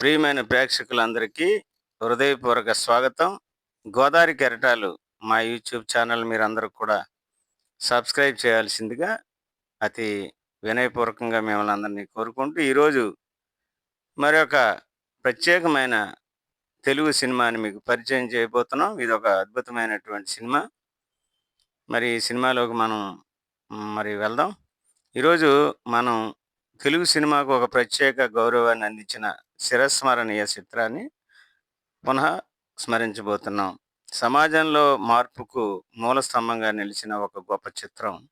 ప్రియమైన ప్రేక్షకులందరికీ హృదయపూర్వక స్వాగతం. గోదావరి కెరటాలు మా యూట్యూబ్ ఛానల్ మీరందరూ కూడా సబ్స్క్రైబ్ చేయాల్సిందిగా అతి వినయపూర్వకంగా మిమ్మల్ని అందరినీ కోరుకుంటూ ఈరోజు మరొక ప్రత్యేకమైన తెలుగు సినిమాని మీకు పరిచయం చేయబోతున్నాం. ఇది ఒక అద్భుతమైనటువంటి సినిమా. మరి ఈ సినిమాలోకి మనం మరి వెళ్దాం. ఈరోజు మనం తెలుగు సినిమాకు ఒక ప్రత్యేక గౌరవాన్ని అందించిన శిరస్మరణీయ చిత్రాన్ని పునః స్మరించబోతున్నాం. సమాజంలో మార్పుకు మూల స్తంభంగా నిలిచిన ఒక గొప్ప చిత్రం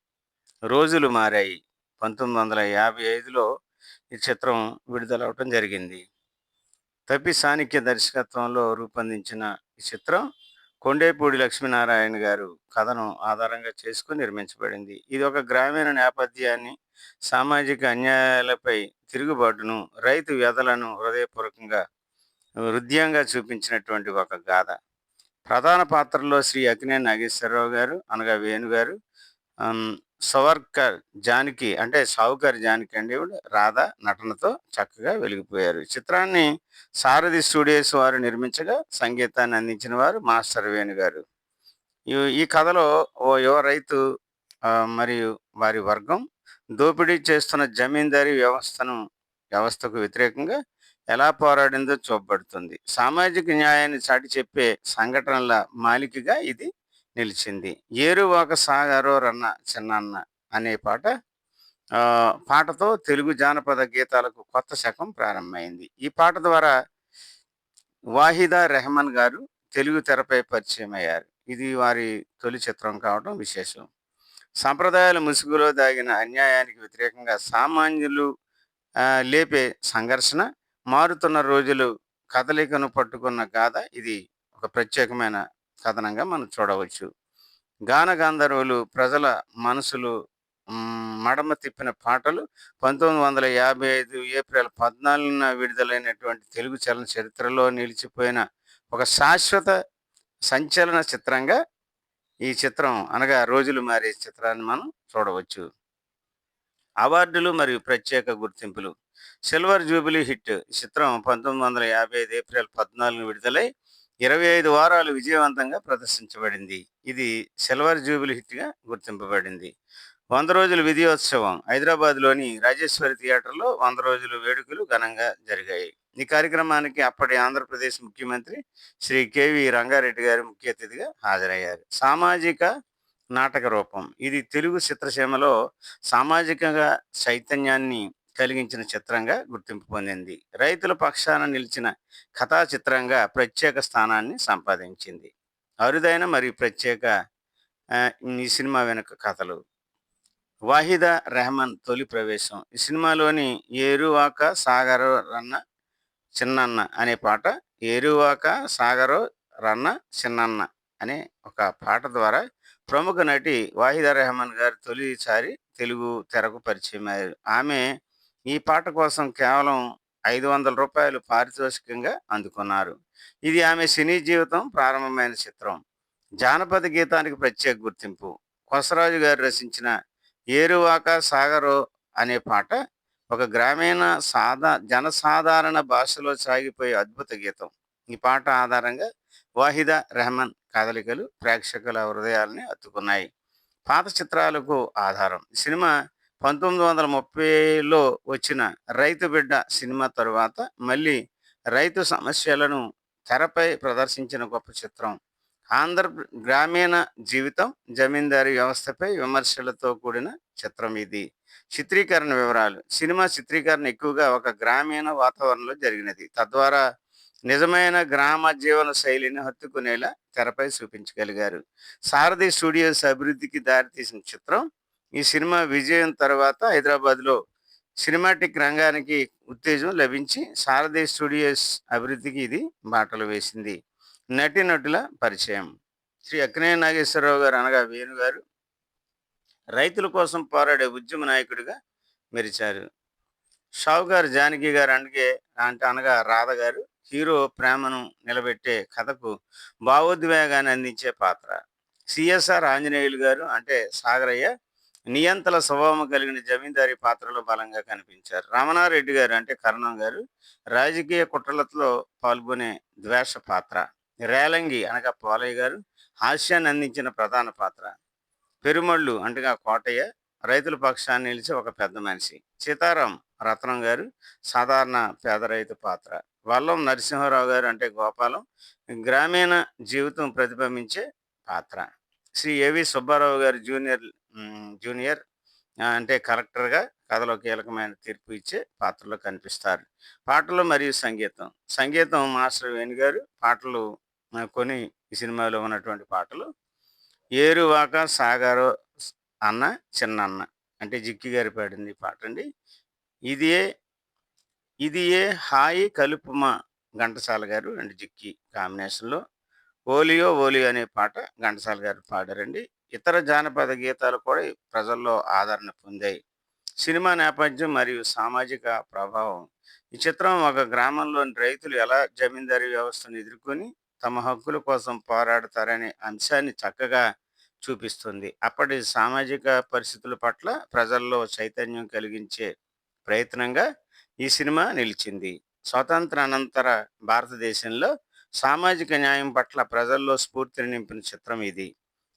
రోజులు మారాయి. పంతొమ్మిది వందల యాభై ఐదులో ఈ చిత్రం విడుదలవటం జరిగింది. తప్పి సాణిక్య దర్శకత్వంలో రూపొందించిన ఈ చిత్రం కొండేపూడి లక్ష్మీనారాయణ గారు కథను ఆధారంగా చేసుకుని నిర్మించబడింది. ఇది ఒక గ్రామీణ నేపథ్యాన్ని సామాజిక అన్యాయాలపై తిరుగుబాటును రైతు వ్యధలను హృదయపూర్వకంగా హృదయంగా చూపించినటువంటి ఒక గాథ. ప్రధాన పాత్రలో శ్రీ అక్కినే నాగేశ్వరరావు గారు అనగా వేణు గారు సవర్కర్ జానకి అంటే సావుకర్ జానకి అండి రాధ నటనతో చక్కగా వెలిగిపోయారు. చిత్రాన్ని సారథి స్టూడియోస్ వారు నిర్మించగా సంగీతాన్ని అందించిన వారు మాస్టర్ వేణు గారు. ఈ- ఈ కథలో ఓ యువ రైతు మరియు వారి వర్గం దోపిడీ చేస్తున్న జమీందారీ వ్యవస్థను వ్యవస్థకు వ్యతిరేకంగా ఎలా పోరాడిందో చూపబడుతుంది. సామాజిక న్యాయాన్ని చాటి చెప్పే సంఘటనల మాలికగా ఇది నిలిచింది. ఏరువాక సాగారో రన్న చిన్నన్న అనే పాట పాటతో తెలుగు జానపద గీతాలకు కొత్త శకం ప్రారంభమైంది. ఈ పాట ద్వారా వాహిదా రెహమాన్ గారు తెలుగు తెరపై పరిచయం అయ్యారు ఇది వారి తొలి చిత్రం కావడం విశేషం. సంప్రదాయాల ముసుగులో దాగిన అన్యాయానికి వ్యతిరేకంగా సామాన్యులు లేపే సంఘర్షణ మారుతున్న రోజులు కదలికను పట్టుకున్న గాథ ఇది ఒక ప్రత్యేకమైన కథనంగా మనం చూడవచ్చు. గాన గంధర్వులు ప్రజల మనసులు మడమ తిప్పిన పాటలు పంతొమ్మిది వందల యాభై ఐదు ఏప్రిల్ పద్నాలుగున విడుదలైనటువంటి తెలుగు చలన చరిత్రలో నిలిచిపోయిన ఒక శాశ్వత సంచలన చిత్రంగా ఈ చిత్రం అనగా రోజులు మారే చిత్రాన్ని మనం చూడవచ్చు. అవార్డులు మరియు ప్రత్యేక గుర్తింపులు. సిల్వర్ జూబిలీ హిట్ ఈ చిత్రం పంతొమ్మిది వందల యాభై ఐదు ఏప్రిల్ పద్నాలుగు విడుదలై ఇరవై ఐదు వారాలు విజయవంతంగా ప్రదర్శించబడింది. ఇది సిల్వర్ జూబిలీ హిట్గా గుర్తింపబడింది. వంద రోజుల విజయోత్సవం హైదరాబాద్లోని రాజేశ్వరి థియేటర్లో వంద రోజుల వేడుకలు ఘనంగా జరిగాయి. ఈ కార్యక్రమానికి అప్పటి ఆంధ్రప్రదేశ్ ముఖ్యమంత్రి శ్రీ కేవి రంగారెడ్డి గారు ముఖ్య అతిథిగా హాజరయ్యారు. సామాజిక నాటక రూపం. ఇది తెలుగు చిత్రసీమలో సామాజికంగా చైతన్యాన్ని కలిగించిన చిత్రంగా గుర్తింపు పొందింది. రైతుల పక్షాన నిలిచిన కథా చిత్రంగా ప్రత్యేక స్థానాన్ని సంపాదించింది. అరుదైన మరియు ప్రత్యేక ఈ సినిమా వెనుక కథలు. వాహిదా రెహమాన్ తొలి ప్రవేశం. ఈ సినిమాలోని ఏరువాక సాగరో రన్న చిన్నన్న అనే పాట ఏరువాక సాగరో రన్న చిన్నన్న అనే ఒక పాట ద్వారా ప్రముఖ నటి వాహిదా రెహమాన్ గారు తొలిసారి తెలుగు తెరకు పరిచయం అయ్యారు ఆమె ఈ పాట కోసం కేవలం ఐదు వందల రూపాయలు పారితోషికంగా అందుకున్నారు. ఇది ఆమె సినీ జీవితం ప్రారంభమైన చిత్రం. జానపద గీతానికి ప్రత్యేక గుర్తింపు. కొసరాజు గారు రచించిన ఏరువాక సాగరో అనే పాట ఒక గ్రామీణ సాదా జనసాధారణ భాషలో సాగిపోయే అద్భుత గీతం. ఈ పాట ఆధారంగా వాహిదా రెహమాన్ కదలికలు ప్రేక్షకుల హృదయాల్ని అత్తుకున్నాయి. పాత చిత్రాలకు ఆధారం. సినిమా పంతొమ్మిది వందల ముప్పైలో వచ్చిన రైతు బిడ్డ సినిమా తరువాత మళ్ళీ రైతు సమస్యలను తెరపై ప్రదర్శించిన గొప్ప చిత్రం. ఆంధ్ర గ్రామీణ జీవితం జమీందారీ వ్యవస్థపై విమర్శలతో కూడిన చిత్రం ఇది. చిత్రీకరణ వివరాలు. సినిమా చిత్రీకరణ ఎక్కువగా ఒక గ్రామీణ వాతావరణంలో జరిగినది. తద్వారా నిజమైన గ్రామ జీవన శైలిని హత్తుకునేలా తెరపై చూపించగలిగారు. సారథి స్టూడియోస్ అభివృద్ధికి దారితీసిన చిత్రం ఈ సినిమా విజయం తర్వాత హైదరాబాద్లో సినిమాటిక్ రంగానికి ఉత్తేజం లభించి సారథి స్టూడియోస్ అభివృద్ధికి ఇది బాటలు వేసింది. నటీనటుల పరిచయం. శ్రీ అక్కినే నాగేశ్వరరావు గారు అనగా వేణు గారు. రైతుల కోసం పోరాడే ఉద్యమ నాయకుడిగా మెరిచారు. షావుకారు జానకి గారు అనగే అంటే అనగా రాధ గారు హీరో ప్రేమను నిలబెట్టే కథకు భావోద్వేగాన్ని అందించే పాత్ర. సిఎస్ఆర్ ఆంజనేయులు గారు అంటే సాగరయ్య నియంతల స్వభావం కలిగిన జమీందారీ పాత్రలో బలంగా కనిపించారు. రమణారెడ్డి గారు అంటే కరుణం గారు రాజకీయ కుట్రలతో పాల్గొనే ద్వేష పాత్ర. రేలంగి అనగా పోలయ్య గారు హాస్యాన్ని అందించిన ప్రధాన పాత్ర. పెరుమళ్ళు అంటగా కోటయ్య రైతుల పక్షాన్ని నిలిచి ఒక పెద్ద మనిషి. సీతారాం రత్నం గారు సాధారణ పేద రైతు పాత్ర. వల్లం నరసింహారావు గారు అంటే గోపాలం గ్రామీణ జీవితం ప్రతిబింబించే పాత్ర. శ్రీ ఏవి సుబ్బారావు గారు జూనియర్ జూనియర్ అంటే కలెక్టర్గా కథలో కీలకమైన తీర్పు ఇచ్చే పాత్రలో కనిపిస్తారు. పాటలు మరియు సంగీతం. సంగీతం మాస్టర్ వేణు గారు పాటలు కొని ఈ సినిమాలో ఉన్నటువంటి పాటలు. ఏరువాక సాగారో అన్న చిన్నన్న అంటే జిక్కి గారి పాడింది పాట అండి. ఇది ఏ ఇది ఏ హాయి కలుపుమా ఘంటసాల గారు అండ్ జిక్కి కాంబినేషన్లో. ఓలియో ఓలియో అనే పాట ఘంటసాల గారు పాడారండి. ఇతర జానపద గీతాలు కూడా ప్రజల్లో ఆదరణ పొందాయి. సినిమా నేపథ్యం మరియు సామాజిక ప్రభావం. ఈ చిత్రం ఒక గ్రామంలోని రైతులు ఎలా జమీందారీ వ్యవస్థను ఎదుర్కొని తమ హక్కుల కోసం పోరాడతారనే అంశాన్ని చక్కగా చూపిస్తుంది. అప్పటి సామాజిక పరిస్థితుల పట్ల ప్రజల్లో చైతన్యం కలిగించే ప్రయత్నంగా ఈ సినిమా నిలిచింది. స్వాతంత్ర అనంతర భారతదేశంలో సామాజిక న్యాయం పట్ల ప్రజల్లో స్ఫూర్తిని నింపిన చిత్రం ఇది.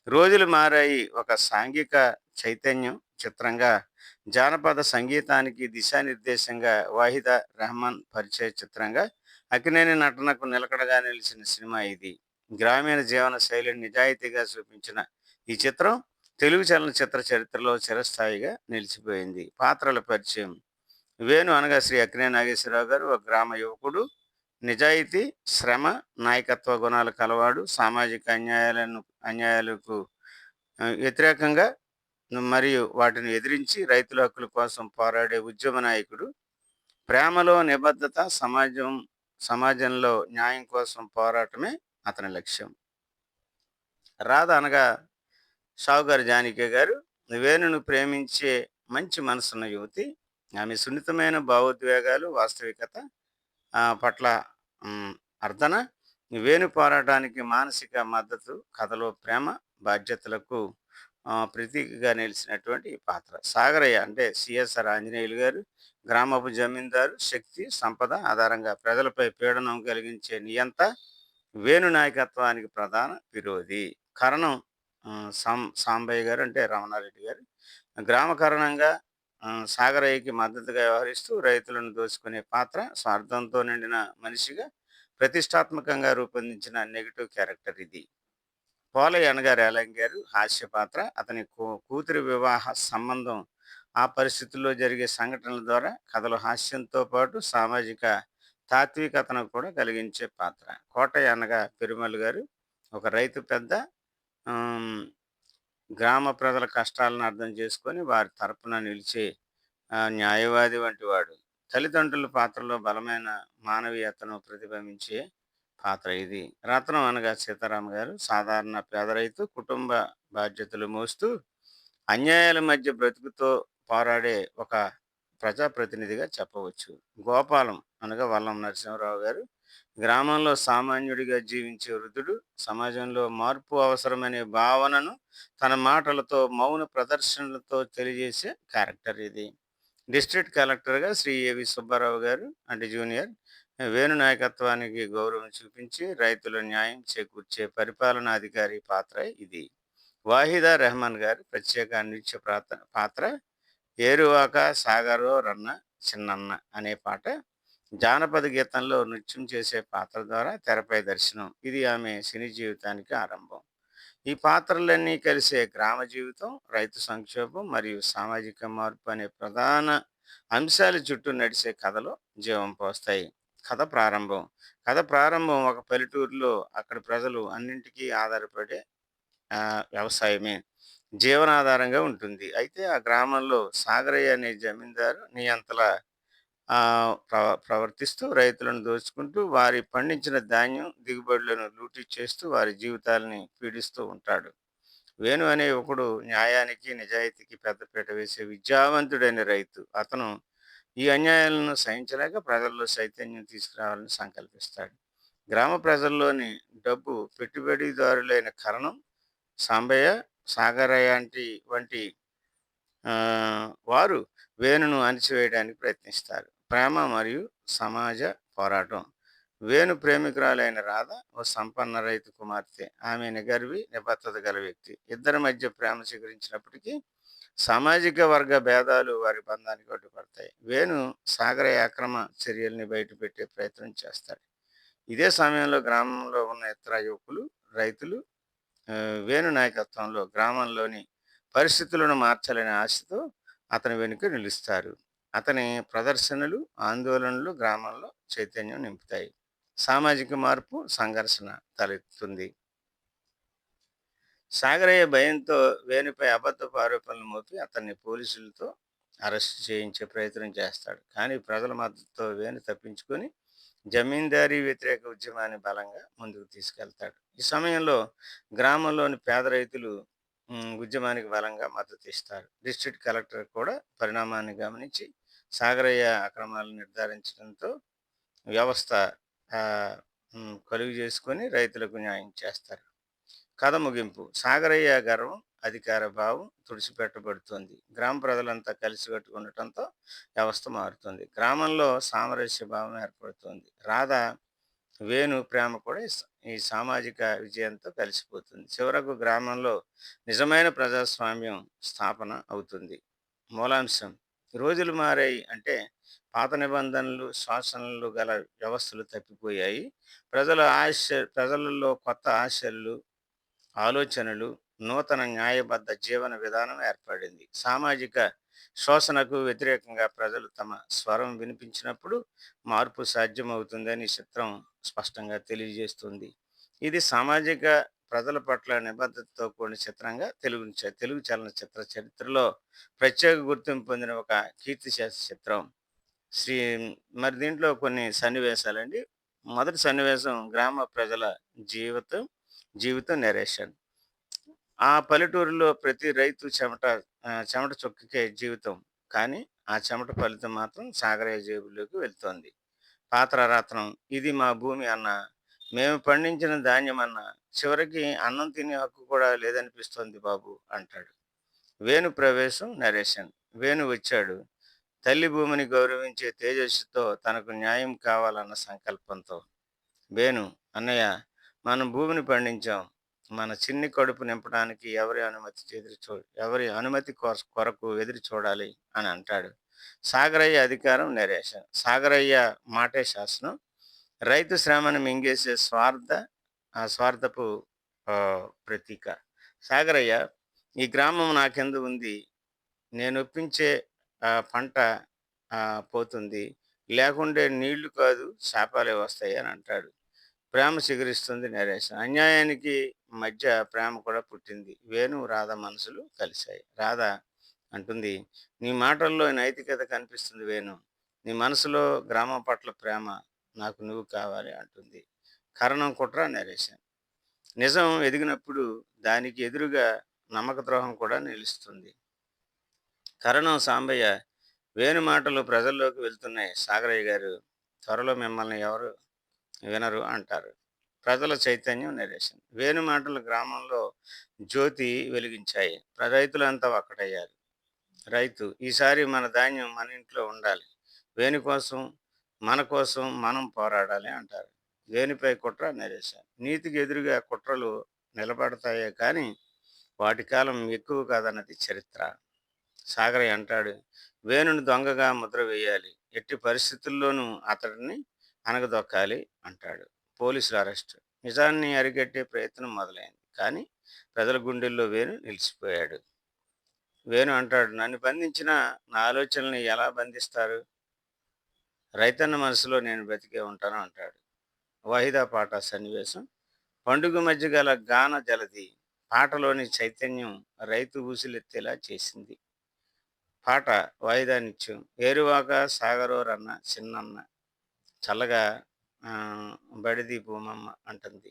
రోజులు మారాయి ఒక సాంఘిక చైతన్యం చిత్రంగా. జానపద సంగీతానికి దిశానిర్దేశంగా వాహిద రెహమాన్ పరిచయ చిత్రంగా. అకినేని నటనకు నిలకడగా నిలిచిన సినిమా ఇది. గ్రామీణ జీవన శైలిని నిజాయితీగా చూపించిన ఈ చిత్రం తెలుగు చలనచిత్ర చరిత్రలో చిరస్థాయిగా నిలిచిపోయింది. పాత్రల పరిచయం. వేణు అనగా శ్రీ అక్కినే నాగేశ్వరరావు గారు ఒక గ్రామ యువకుడు నిజాయితీ శ్రమ నాయకత్వ గుణాలు కలవాడు సామాజిక అన్యాయాలను అన్యాయాలకు వ్యతిరేకంగా మరియు వాటిని ఎదిరించి రైతుల హక్కుల కోసం పోరాడే ఉద్యమ నాయకుడు. ప్రేమలో నిబద్ధత సమాజం సమాజంలో న్యాయం కోసం పోరాటమే అతని లక్ష్యం. రాధ అనగా షావుగారు జానకి గారు వేణును ప్రేమించే మంచి మనసున్న యువతి ఆమె సున్నితమైన భావోద్వేగాలు వాస్తవికత పట్ల అర్థన వేణు పోరాటానికి మానసిక మద్దతు కథలో ప్రేమ బాధ్యతలకు ప్రతీకగా నిలిచినటువంటి ఈ పాత్ర. సాగరయ్య అంటే సిఎస్ఆర్ ఆంజనేయులు గారు గ్రామపు జమీందారు శక్తి సంపద ఆధారంగా ప్రజలపై పీడనం కలిగించే నియంత వేణు నాయకత్వానికి ప్రధాన విరోధి. కరణం సాం సాంబయ్య గారు అంటే రమణారెడ్డి గారు. గ్రామ కారణంగా సాగరయ్యకి మద్దతుగా వ్యవహరిస్తూ రైతులను దోచుకునే పాత్ర స్వార్థంతో నిండిన మనిషిగా ప్రతిష్టాత్మకంగా రూపొందించిన నెగిటివ్ క్యారెక్టర్ ఇది. పోలయ్య అనగా రేలంగి గారు హాస్య పాత్ర. అతని కూ- కూతురి వివాహ సంబంధం ఆ పరిస్థితుల్లో జరిగే సంఘటనల ద్వారా కథలు హాస్యంతో పాటు సామాజిక తాత్వికతను కూడా కలిగించే పాత్ర. కోటయ్య అనగా పెరుమల్ గారు ఒక రైతు పెద్ద గ్రామ ప్రజల కష్టాలను అర్థం చేసుకొని వారి తరపున నిలిచే న్యాయవాది వంటి వాడు. తల్లిదండ్రుల పాత్రలో బలమైన మానవీయతను ప్రతిబింబించే పాత్ర ఇది. రత్నం అనగా సీతారామ గారు సాధారణ పేద రైతు కుటుంబ బాధ్యతలు మోస్తూ అన్యాయాల మధ్య బ్రతుకుతో పోరాడే ఒక ప్రజాప్రతినిధిగా చెప్పవచ్చు. గోపాలం అనగా వల్లం నరసింహరావు గారు గ్రామంలో సామాన్యుడిగా జీవించే వృద్ధుడు సమాజంలో మార్పు అవసరమనే భావనను తన మాటలతో మౌన ప్రదర్శనలతో తెలియజేసే క్యారెక్టర్ ఇది. డిస్ట్రిక్ట్ కలెక్టర్గా శ్రీ ఏవి సుబ్బారావు గారు అంటే జూనియర్ వేణు నాయకత్వానికి గౌరవం చూపించి రైతుల న్యాయం చేకూర్చే పరిపాలనాధికారి పాత్ర ఇది. వాహిదా రెహమాన్ గారు ప్రత్యేక నృత్య పాత్ర పాత్ర ఏరువాక సాగరో రన్న చిన్నన్న అనే పాట జానపద గీతంలో నృత్యం చేసే పాత్ర ద్వారా తెరపై దర్శనం. ఇది ఆమె సినీ జీవితానికి ఆరంభం. ఈ పాత్రలన్నీ కలిసే గ్రామ జీవితం రైతు సంక్షోభం మరియు సామాజిక మార్పు అనే ప్రధాన అంశాల చుట్టూ నడిచే కథలో జీవం పోస్తాయి. కథ ప్రారంభం. కథ ప్రారంభం ఒక పల్లెటూరులో అక్కడ ప్రజలు అన్నింటికీ ఆధారపడే వ్యవసాయమే. జీవనాధారంగా ఉంటుంది. అయితే ఆ గ్రామంలో సాగరయ్య అనే జమీందారు నియంతల ప్రవర్తిస్తూ రైతులను దోచుకుంటూ వారి పండించిన ధాన్యం దిగుబడులను లూటీ చేస్తూ వారి జీవితాలని పీడిస్తూ ఉంటాడు. వేణు అనే యువకుడు న్యాయానికి నిజాయితీకి పెద్దపీట వేసే విద్యావంతుడైన రైతు. అతను ఈ అన్యాయాలను సహించలేక ప్రజల్లో చైతన్యం తీసుకురావాలని సంకల్పిస్తాడు. గ్రామ ప్రజల్లోని డబ్బు పెట్టుబడిదారులైన కరణం సాంబయ్య సాగరయ్య వంటి వంటి వారు వేణును అణిచివేయడానికి ప్రయత్నిస్తారు. ప్రేమ మరియు సమాజ పోరాటం. వేణు ప్రేమికురాలైన రాధ ఓ సంపన్న రైతు కుమార్తె. ఆమె నిగర్వి నిబద్ధత గల వ్యక్తి. ఇద్దరి మధ్య ప్రేమ స్వీకరించినప్పటికీ సామాజిక వర్గ భేదాలు వారి బంధానికి అడ్డుపడతాయి వేణు సాగర అక్రమ చర్యల్ని బయటపెట్టే ప్రయత్నం చేస్తాడు. ఇదే సమయంలో గ్రామంలో ఉన్న ఇతర యువకులు రైతులు వేణు నాయకత్వంలో గ్రామంలోని పరిస్థితులను మార్చాలనే ఆశతో అతని వెనుక నిలుస్తారు. అతని ప్రదర్శనలు ఆందోళనలు గ్రామంలో చైతన్యం నింపుతాయి. సామాజిక మార్పు సంఘర్షణ తలెత్తుతుంది. సాగరయ్య భయంతో వేణుపై అబద్ధపు ఆరోపణలు మోపి అతన్ని పోలీసులతో అరెస్ట్ చేయించే ప్రయత్నం చేస్తాడు. కానీ ప్రజల మద్దతుతో వేణు తప్పించుకొని జమీందారీ వ్యతిరేక ఉద్యమాన్ని బలంగా ముందుకు తీసుకెళ్తాడు. ఈ సమయంలో గ్రామంలోని పేద రైతులు ఉద్యమానికి బలంగా మద్దతు ఇస్తారు. డిస్ట్రిక్ట్ కలెక్టర్ కూడా పరిణామాన్ని గమనించి సాగరయ్య అక్రమాలను నిర్ధారించడంతో వ్యవస్థ కలుగు చేసుకొని రైతులకు న్యాయం చేస్తారు. కథ ముగింపు. సాగరయ్య గర్వం అధికార భావం తుడిచిపెట్టబడుతుంది. గ్రామ ప్రజలంతా కలిసి ఉండటంతో వ్యవస్థ మారుతుంది. గ్రామంలో సామరస్య భావం ఏర్పడుతుంది. రాధ వేణు ప్రేమ కూడా ఈ సామాజిక విజయంతో కలిసిపోతుంది. చివరకు గ్రామంలో నిజమైన ప్రజాస్వామ్యం స్థాపన అవుతుంది. మూలాంశం రోజులు మారాయి అంటే పాత నిబంధనలు శాసనలు గల వ్యవస్థలు తప్పిపోయాయి. ప్రజల ఆశ ప్రజలలో కొత్త ఆశలు ఆలోచనలు నూతన న్యాయబద్ధ జీవన విధానం ఏర్పడింది. సామాజిక శోషణకు వ్యతిరేకంగా ప్రజలు తమ స్వరం వినిపించినప్పుడు మార్పు సాధ్యమవుతుందని చిత్రం స్పష్టంగా తెలియజేస్తుంది. ఇది సామాజిక ప్రజల పట్ల నిబద్ధతతో కూడిన చిత్రంగా తెలుగు తెలుగు తెలుగు చలనచిత్ర చరిత్రలో ప్రత్యేక గుర్తింపు పొందిన ఒక కీర్తి చిత్రం. శ్రీ మరి దీంట్లో కొన్ని సన్నివేశాలండి. మొదటి సన్నివేశం గ్రామ ప్రజల జీవితం జీవితం నెరేషన్ ఆ పల్లెటూరులో ప్రతి రైతు చెమట చెమట చొక్కికే జీవితం. కానీ ఆ చెమట ఫలితం మాత్రం సాగరయ్య జేబులోకి వెళ్తోంది. పాత్రరత్నం ఇది మా భూమి అన్న మేము పండించిన ధాన్యం అన్న చివరికి అన్నం తినే హక్కు కూడా లేదనిపిస్తోంది బాబు అంటాడు. వేణు ప్రవేశం నరేషన్ వేణు వచ్చాడు. తల్లి భూమిని గౌరవించే తేజస్సుతో తనకు న్యాయం కావాలన్న సంకల్పంతో. వేణు అన్నయ్య మనం భూమిని పండించాం. మన చిన్ని కడుపు నింపడానికి ఎవరి అనుమతి ఎదురు చూ ఎవరి అనుమతి కొర- కొరకు ఎదురు చూడాలి అని అంటాడు. సాగరయ్య అధికారం నరేషన్ సాగరయ్య మాటే శాసనం. రైతు శ్రమను మింగేసే స్వార్థ ఆ స్వార్థపు ప్రతీక. సాగరయ్య ఈ గ్రామం నాకెందు ఉంది? నేను ఒప్పించే ఆ, పంట పోతుంది. లేకుంటే నీళ్ళు కాదు శాపాలే వస్తాయి అని అంటాడు. ప్రేమ చిగురిస్తుంది నరేష్. అన్యాయానికి మధ్య ప్రేమ కూడా పుట్టింది. వేణు రాధ మనసులు కలిశాయి. రాధ అంటుంది నీ మాటల్లో నైతికత కనిపిస్తుంది వేణు. నీ మనసులో గ్రామం పట్ల ప్రేమ నాకు నువ్వు కావాలి అంటుంది. కరణం కుట్ర నరేషన్ నిజం ఎదిగినప్పుడు దానికి ఎదురుగా నమ్మక ద్రోహం కూడా నిలుస్తుంది. కరణం సాంబయ్య వేణు మాటలు ప్రజల్లోకి వెళ్తున్నాయి. సాగరయ్య గారు త్వరలో మిమ్మల్ని ఎవరు వినరు అంటారు. ప్రజల చైతన్యం నరేషన్ వేణు మాటలు గ్రామంలో జ్యోతి వెలిగించాయి. రైతులంతా ఒక్కటయ్యారు. రైతు ఈసారి మన ధాన్యం మన ఇంట్లో ఉండాలి. వేణు కోసం మన కోసం మనం పోరాడాలి అంటారు. వేణుపై కుట్ర? నరేషన్ నీతికి ఎదురుగా కుట్రలు నిలబడతాయే కానీ వాటి కాలం ఎక్కువ కాదన్నది చరిత్ర. సాగరయ్య అంటాడు వేణుని దొంగగా ముద్ర వేయాలి. ఎట్టి పరిస్థితుల్లోనూ అతడిని అనగదొక్కాలి అంటాడు. పోలీసుల అరెస్ట్. నిజాన్ని అరికట్టే ప్రయత్నం మొదలైంది కానీ ప్రజల గుండెల్లో వేణు నిలిచిపోయాడు. వేణు అంటాడు నన్ను బంధించిన నా ఆలోచనల్ని ఎలా బంధిస్తారు? రైతన్న మనసులో నేను బ్రతికే ఉంటాను అంటాడు. వాహిదా పాట సన్నివేశం. పండుగ మధ్య గల గాన జలది పాటలోని చైతన్యం రైతు ఊసులెత్తేలా చేసింది. పాట వాయిదా నిత్యం. ఏరువాక సాగరోరన్న చిన్నన్న చల్లగా బడిది భూమమ్మ అంటుంది.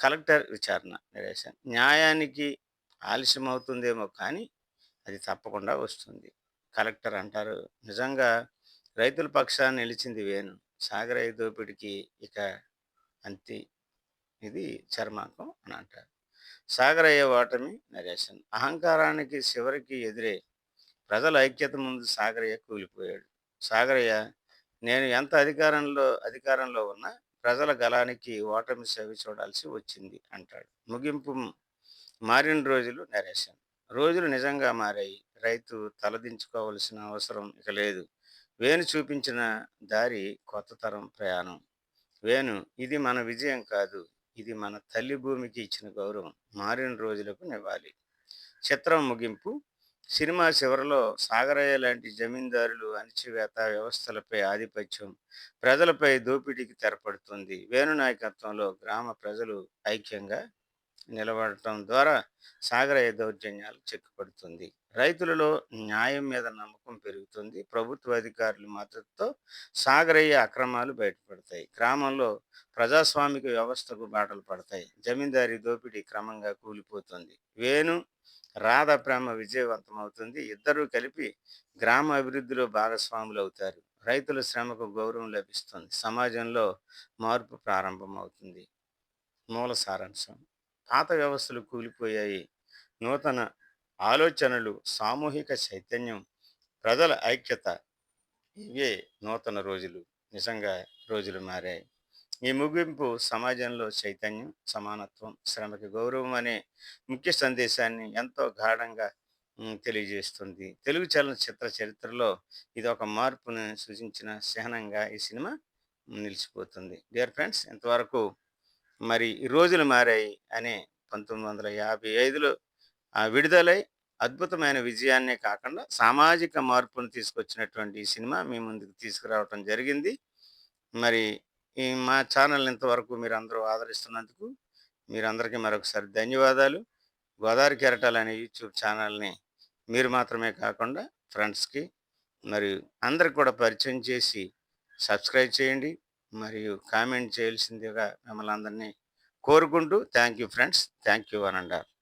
కలెక్టర్ విచారణ నిరేషన్ న్యాయానికి ఆలస్యం అవుతుందేమో కానీ అది తప్పకుండా వస్తుంది. కలెక్టర్ అంటారు నిజంగా రైతుల పక్షాన్ని నిలిచింది వేణు. సాగరయ్య దోపిడికి ఇక అంతి ఇది చర్మాంకం అని అంటారు. సాగరయ్య ఓటమి నరేషన్. అహంకారానికి చివరికి ఎదురే ప్రజల ఐక్యత ముందు సాగరయ్య కూలిపోయాడు. సాగరయ్య నేను ఎంత అధికారంలో అధికారంలో ఉన్నా ప్రజల గలానికి ఓటమి సేవ చూడాల్సి వచ్చింది అంటాడు. ముగింపు మారిన రోజులు నరేషన్. రోజులు నిజంగా మారాయి. రైతు తలదించుకోవలసిన అవసరం ఇక లేదు. వేణు చూపించిన దారి కొత్త తరం ప్రయాణం. వేణు ఇది మన విజయం కాదు. ఇది మన తల్లి భూమికి ఇచ్చిన గౌరవం. మారిన రోజులకు నివ్వాలి. చిత్రం ముగింపు. సినిమా చివరిలో సాగరయ్య లాంటి జమీందారులు అణచివేత వ్యవస్థలపై ఆధిపత్యం ప్రజలపై దోపిడీకి తెరపడుతుంది. వేణు నాయకత్వంలో గ్రామ ప్రజలు ఐక్యంగా నిలబడటం ద్వారా సాగరయ్య దౌర్జన్యాలు చెక్కుపడుతుంది. రైతులలో న్యాయం మీద నమ్మకం పెరుగుతుంది. ప్రభుత్వ అధికారుల మద్దతుతో సాగరయ్యే అక్రమాలు బయటపడతాయి. గ్రామంలో ప్రజాస్వామిక వ్యవస్థకు బాటలు పడతాయి. జమీందారీ దోపిడీ క్రమంగా కూలిపోతుంది. వేణు రాధ ప్రేమ విజయవంతమవుతుంది ఇద్దరూ కలిపి గ్రామ అభివృద్ధిలో భాగస్వాములు అవుతారు. రైతుల శ్రమకు గౌరవం లభిస్తుంది. సమాజంలో మార్పు ప్రారంభమవుతుంది. మూల సారాంశం. పాత వ్యవస్థలు కూలిపోయాయి. నూతన ఆలోచనలు సామూహిక చైతన్యం ప్రజల ఐక్యత ఇవే నూతన రోజులు నిజంగా రోజులు మారాయి. ఈ ముగింపు సమాజంలో చైతన్యం సమానత్వం శ్రమకి గౌరవం అనే ముఖ్య సందేశాన్ని ఎంతో గాఢంగా తెలియజేస్తుంది. తెలుగు చలనచిత్ర చరిత్రలో ఇది ఒక మార్పును సూచించిన చిహ్నంగా ఈ సినిమా నిలిచిపోతుంది. డియర్ ఫ్రెండ్స్ ఇంతవరకు మరి ఈ రోజులు మారాయి అనే పంతొమ్మిది వందల యాభై ఐదులో విడుదలై అద్భుతమైన విజయాన్నే కాకుండా సామాజిక మార్పును తీసుకొచ్చినటువంటి ఈ సినిమా మీ ముందుకు తీసుకురావటం జరిగింది. మరి ఈ మా ఛానల్ ఇంతవరకు మీరు అందరూ ఆదరిస్తున్నందుకు మీరందరికీ మరొకసారి ధన్యవాదాలు. గోదావరి కెరటాలు అనే యూట్యూబ్ ఛానల్ని మీరు మాత్రమే కాకుండా ఫ్రెండ్స్కి మరియు అందరికి కూడా పరిచయం చేసి సబ్స్క్రైబ్ చేయండి. మరియు కామెంట్ చేయాల్సిందిగా మిమ్మల్ని అందరినీ కోరుకుంటూ thank you friends. Thank you అనండారు